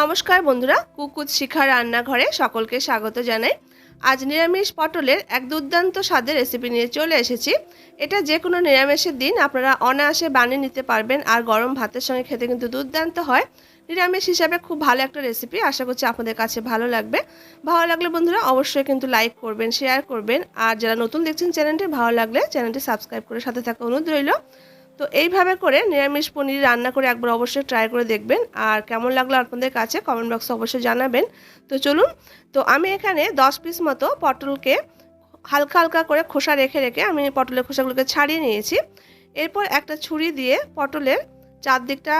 নমস্কার বন্ধুরা কুকুত শিখা রান্নাঘরে সকলকে স্বাগত জানাই। আজ নিরামিষ পটলের এক দুর্দান্ত স্বাদের রেসিপি নিয়ে চলে এসেছি। এটা যে কোনো নিরামিষের দিন আপনারা অনায়াসে বানিয়ে নিতে পারবেন আর গরম ভাতের সঙ্গে খেতে কিন্তু দুর্দান্ত হয়। নিরামিষ হিসাবে খুব ভালো একটা রেসিপি আশা করছি আপনাদের কাছে ভালো লাগবে। ভালো লাগলে বন্ধুরা অবশ্যই কিন্তু লাইক করবেন শেয়ার করবেন। আর যারা নতুন দেখছেন চ্যানেলটি, ভালো লাগলে চ্যানেলটি সাবস্ক্রাইব করে সাথে থাকা অনুরোধ রইল। তো এইভাবে করে নিরামিষ পনির রান্না করে একবার অবশ্যই ট্রাই করে দেখবেন। আর কেমন লাগল আপনাদের কাছে কমেন্ট বক্সে অবশ্যই জানাবেন। তো চলুন, তো আমি এখানে দশ পিস মতো পটলকে হালকা হালকা করে খোসা রেখে রেখে আমি পটলের খোসাগুলোকে ছাড়িয়ে নিয়েছি। এরপর একটা ছুরি দিয়ে পটলের চারদিকটা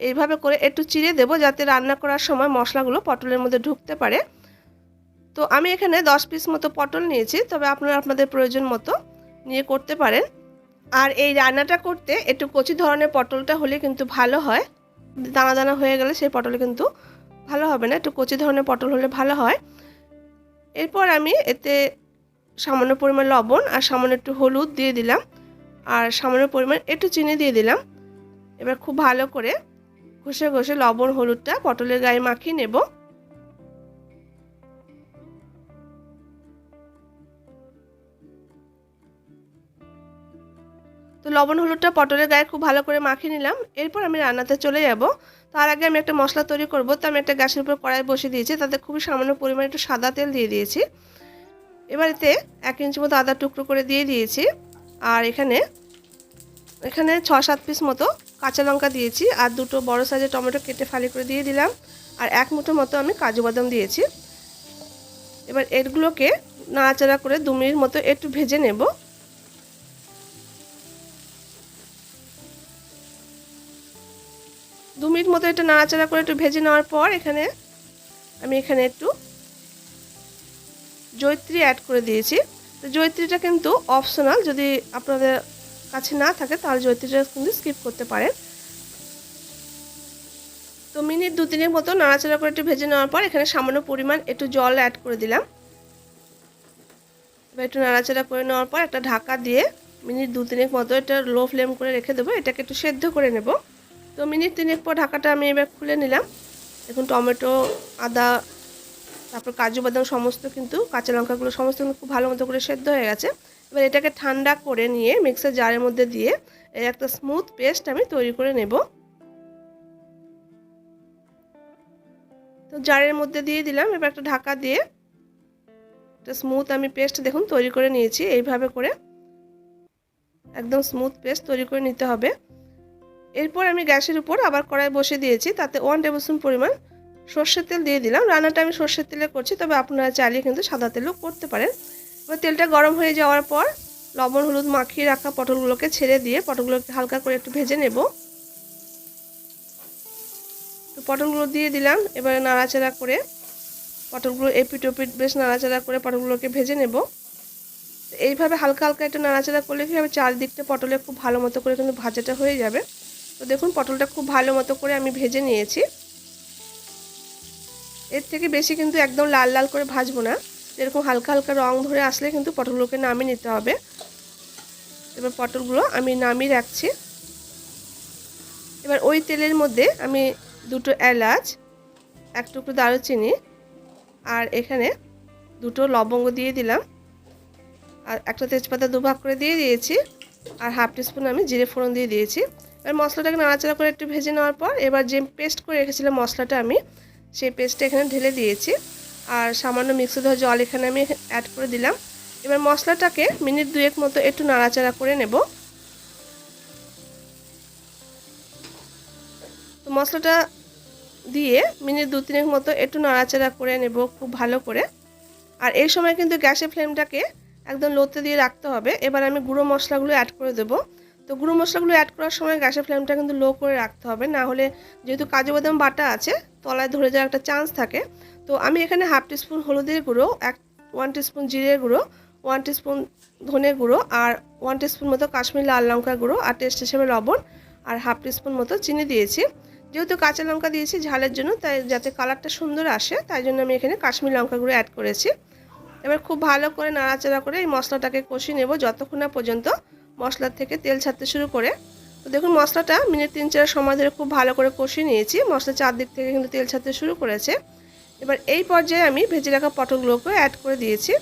এইভাবে করে একটু চিড়ে দেবো যাতে রান্না করার সময় মশলাগুলো পটলের মধ্যে ঢুকতে পারে। তো আমি এখানে দশ পিস মতো পটল নিয়েছি, তবে আপনারা আপনাদের প্রয়োজন মতো নিয়ে করতে পারেন। আর এই রান্নাটা করতে একটু কচি ধরনের পটলটা হলে কিন্তু ভালো হয়। দানা দানা হয়ে গেলে সেই পটল কিন্তু ভালো হবে না। একটু কচি ধরনের পটল হলে ভালো হয়। এরপর আমি এতে সামান্য পরিমাণ লবণ আর সামান্য একটু হলুদ দিয়ে দিলাম। আর সামান্য পরিমাণ একটু চিনি দিয়ে দিলাম। এবার খুব ভালো করে ঘষে ঘষে লবণ হলুদটা পটলের গায়ে মাখিয়ে নেব। লবণ, হলুদটা পটলের গায়ে খুব ভালো করে মাখিয়ে নিলাম। এরপর আমি রান্নাতে চলে যাব। তার আগে আমি একটা মশলা তৈরি করব। তো আমি একটা গ্যাসের উপর কড়াই বসিয়ে দিয়েছি। তাতে খুবই সামান্য পরিমাণে একটু সাদা তেল দিয়ে দিয়েছি। এবার এতে এক ইঞ্চি মতো আদা টুকরো করে দিয়ে দিয়েছি। আর এখানে এখানে ছ সাত পিস মতো কাঁচা লঙ্কা দিয়েছি। আর দুটো বড় সাইজের টমেটো কেটে ফালি করে দিয়ে দিলাম। আর এক মুঠো মতো আমি কাজু বাদাম দিয়েছি। এবার এগুলোকে নাড়াচাড়া করে দু মিনিট মতো একটু ভেজে নেব। দু মিনিট মতো একটু নাড়াচাড়া করে একটু ভেজে নেওয়ার পর এখানে আমি এখানে একটু জৈত্রী অ্যাড করে দিয়েছি। তো জৈত্রীটা কিন্তু অপশনাল যদি আপনাদের কাছে না থাকে তাহলে জৈত্রীটা কিন্তু স্কিপ করতে পারেন। তো মিনিট দু তিনের মতো নাড়াচাড়া করে একটু ভেজে নেওয়ার পর এখানে সামান্য পরিমাণ একটু জল অ্যাড করে দিলাম। এবার একটু নাড়াচাড়া করে নেওয়ার পর একটা ঢাকা দিয়ে মিনিট দু তিনেক মতো এটা লো ফ্লেম করে রেখে দেবো। এটাকে একটু সেদ্ধ করে নেব। তো মিনিট তিনেক পর ঢাকাটা আমি এবার খুলে নিলাম। দেখুন টমেটো, আদা, তারপর কাজু বাদাম সমস্ত কিন্তু, কাঁচা লঙ্কাগুলো সমস্ত কিন্তু খুব ভালো মতো করে সেদ্ধ হয়ে গেছে। এবার এটাকে ঠান্ডা করে নিয়ে মিক্সার জারের মধ্যে দিয়ে এই একটা স্মুথ পেস্ট আমি তৈরি করে নেব। তো জারের মধ্যে দিয়ে দিলাম, এবার একটা ঢাকা দিয়ে একটা স্মুথ আমি পেস্ট দেখুন তৈরি করে নিয়েছি। এইভাবে করে একদম স্মুথ পেস্ট তৈরি করে নিতে হবে। এরপর আমি গ্যাসের উপর আবার কড়াই বসে দিয়েছি, তাতে ওয়ান টেবিল স্পুন পরিমাণ সর্ষের তেল দিয়ে দিলাম। রান্নাটা আমি সর্ষের তেলে করছি, তবে আপনারা চাইলে কিন্তু সাদা তেলও করতে পারেন। এবার তেলটা গরম হয়ে যাওয়ার পর লবণ, হলুদ মাখিয়ে রাখা পটলগুলোকে ছেড়ে দিয়ে পটলগুলোকে হালকা করে একটু ভেজে নেব। তো পটলগুলো দিয়ে দিলাম, এবারে নাড়াচাড়া করে পটলগুলো এপিট ওপিট বেশ নাড়াচাড়া করে পটলগুলোকে ভেজে নেব। এইভাবে হালকা হালকা একটু নাড়াচাড়া করলে কী হবে? চারদিকটা পটলে খুব ভালো মতো করে কিন্তু ভাজাটা হয়ে যাবে। তো দেখুন, পটলটা খুব ভালো মতো করে আমি ভেজে নিয়েছি। এর থেকে বেশি কিন্তু একদম লাল লাল করে ভাজবো না। এরকম হালকা হালকা রং ধরে আসলে কিন্তু পটলগুলোকে নামিয়ে নিতে হবে। এবার পটলগুলো আমি নামিয়ে রাখছি। এবার ওই তেলের মধ্যে আমি দুটো এলাচ, এক টুকরো দারুচিনি আর এখানে দুটো লবঙ্গ দিয়ে দিলাম। আর একটা তেজপাতা দুভাগ করে দিয়ে দিয়েছি। আর হাফ টিস্পুন আমি জিরে ফোড়ন দিয়ে দিয়েছি। এবার মশলাটাকে নাড়াচাড়া করে একটু ভেজে নেওয়ার পর এবার যে পেস্ট করে রেখেছিলাম মশলাটা আমি, সেই পেস্টটা এখানে ঢেলে দিয়েছি। আর সামান্য মিক্সি ধোয়া জল এখানে আমি অ্যাড করে দিলাম। এবার মশলাটাকে মিনিট দুয়েক মতো একটু নাড়াচাড়া করে নেব। তো মশলাটা দিয়ে মিনিট দু তিনেক মতো একটু নাড়াচাড়া করে নেব খুব ভালো করে। আর এই সময় কিন্তু গ্যাসের ফ্লেমটাকে একদম লোতে দিয়ে রাখতে হবে। এবার আমি গুঁড়ো মশলাগুলো অ্যাড করে দেবো। তো গুঁড়ো মশলাগুলো অ্যাড করার সময় গ্যাসের ফ্লেমটা কিন্তু লো করে রাখতে হবে। না হলে যেহেতু কাজু বাদাম বাটা আছে, তলায় ধরে যাওয়ার একটা চান্স থাকে। তো আমি এখানে হাফ টিস্পুন হলুদের গুঁড়ো, এক ওয়ান টিস্পুন জিরের গুঁড়ো ওয়ান টিস্পুন ধনে গুঁড়ো আর ওয়ান টিস্পুন মতো কাশ্মীর লাল লঙ্কা গুঁড়ো আর টেস্ট হিসেবে লবণ আর হাফ টিস্পুন মতো চিনি দিয়েছি। যেহেতু কাঁচা লঙ্কা দিয়েছি ঝালের জন্য, তাই যাতে কালারটা সুন্দর আসে, তাই জন্য আমি এখানে কাশ্মীর লঙ্কা গুঁড়ো অ্যাড করেছি। এবার খুব ভালো করে নাড়াচাড়া করে এই মশলাটাকে কষিয়ে নেব যতক্ষণ না পর্যন্ত মশলার থেকে তেল ছাড়তে শুরু করে। তো দেখুন, মশলাটা মিনিট তিন চার সময় ধরে খুব ভালো করে কষিয়ে নিয়েছি। মশলা চারদিক থেকে কিন্তু তেল ছাড়তে শুরু করেছে। এবার এই পর্যায়ে আমি ভেজে রাখা পটলগুলোকে অ্যাড করে দিয়েছি।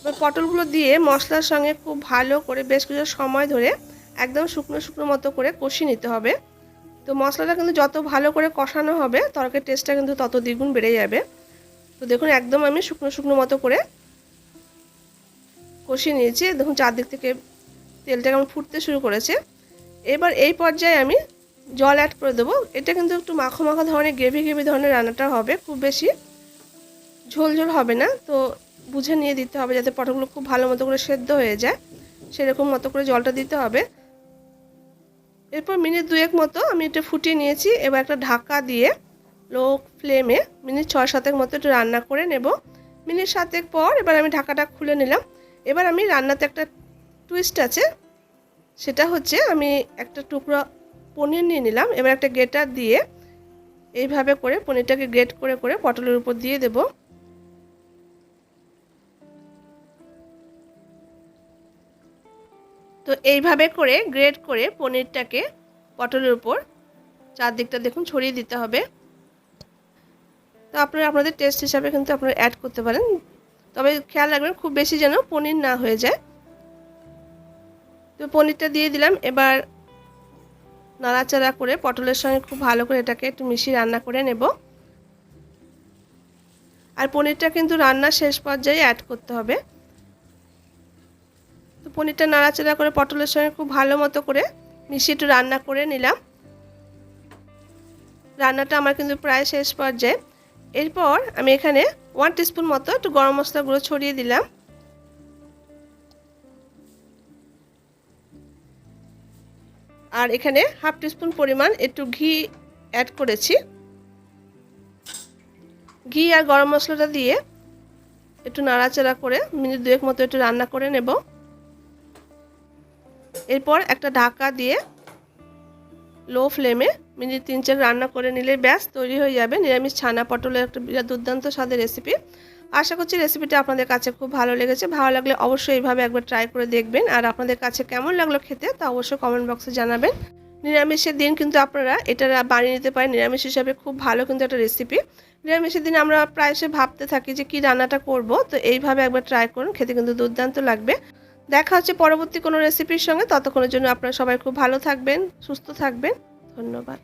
এবার পটলগুলো দিয়ে মশলার সঙ্গে খুব ভালো করে বেশ কিছু সময় ধরে একদম শুকনো শুকনো মতো করে কষিয়ে নিতে হবে। তো মশলাটা কিন্তু যত ভালো করে কষানো হবে, তরকারির টেস্টটা কিন্তু তত দ্বিগুণ বেড়ে যাবে। তো দেখুন, একদম আমি শুকনো শুকনো মতো করে কষিয়ে নিয়েছি। দেখুন, চারদিক থেকে তেলটা কেমন ফুটতে শুরু করেছে। এবার এই পর্যায়ে আমি জল অ্যাড করে দেবো। এটা কিন্তু একটু মাখো মাখো ধরনের গ্রেভি গ্রেভি ধরনের রান্নাটা হবে খুব বেশি। ঝোল ঝোল হবে না, তো বুঝে নিয়ে দিতে হবে যাতে পটলগুলো খুব ভালো মতো করে সেদ্ধ হয়ে যায়। সেরকম মতো করে জলটা দিতে হবে। এরপর মিনিট দুয়েক মতো আমি এটা ফুটিয়ে নিয়েছি। এবার একটা ঢাকা দিয়ে লো ফ্লেমে মিনিট ছয় সাতেক মতো একটু রান্না করে নেব। মিনিট সাতেক পর এবার আমি ঢাকাটা খুলে নিলাম। এবার আমি রান্নাতে একটা টুইস্ট আছে। সেটা হচ্ছে আমি একটা টুকরো পনির নিয়ে নিলাম। এবার একটা গ্রেটার দিয়ে এইভাবে করে পনিরটাকে গ্রেট করে করে পটলের উপর দিয়ে দেব। তো এইভাবে করে গ্রেট করে পনিরটাকে পটলের উপর চারদিকটা দেখুন ছড়িয়ে দিতে হবে। তো আপনারা আপনাদের টেস্ট হিসাবে কিন্তু আপনারা অ্যাড করতে পারেন। তবে খেয়াল রাখবেন খুব বেশি যেন পনির না হয়ে যায়। তো পনিরটা দিয়ে দিলাম। এবার নাড়াচাড়া করে পটলের সঙ্গে খুব ভালো করে এটাকে একটু মিশিয়ে রান্না করে নেব। আর পনিরটা কিন্তু রান্নার শেষ পর্যায়ে অ্যাড করতে হবে। তো পনিরটা নাড়াচাড়া করে পটলের সঙ্গে খুব ভালো মতো করে মিশিয়ে একটু রান্না করে নিলাম। রান্নাটা আমার কিন্তু প্রায় শেষ পর্যায়ে। এরপর আমি এখানে ওয়ান টিস্পুন মতো একটু গরম মশলা গুঁড়ো ছড়িয়ে দিলাম। আর এখানে হাফ টিস্পুন পরিমাণ একটু ঘি অ্যাড করেছি। ঘি আর গরম মশলাটা দিয়ে একটু নাড়াচাড়া করে মিনিট দুয়েক মতো একটু রান্না করে নেব। এরপর একটা ঢাকা দিয়ে লো ফ্লেমে মিনিট তিন চার রান্না করে নিলে ব্যাস, তৈরি হয়ে যাবে। নিরামিষ ছানা পটলের একটা বিরাট দুর্দান্ত স্বাদের রেসিপি আশা করছি রেসিপিটা আপনাদের কাছে খুব ভালো লেগেছে। ভালো লাগলে অবশ্যই এইভাবে একবার ট্রাই করে দেখবেন। আর আপনাদের কাছে কেমন লাগল খেতে, তা অবশ্যই কমেন্ট বক্সে জানাবেন। নিরামিষের দিন কিন্তু আপনারা এটা বানিয়ে নিতে পারেন। নিরামিষ হিসাবে খুব ভালো কিন্তু একটা রেসিপি নিরামিষের দিন আমরা প্রায়শই ভাবতে থাকি যে কি রান্নাটা করব, তো এইভাবে একবার ট্রাই করুন, খেতে কিন্তু দুর্দান্ত লাগবে। দেখা হচ্ছে পরবর্তী কোনো রেসিপির সঙ্গে। ততক্ষণের জন্য আপনারা সবাই খুব ভালো থাকবেন, সুস্থ থাকবেন। ধন্যবাদ।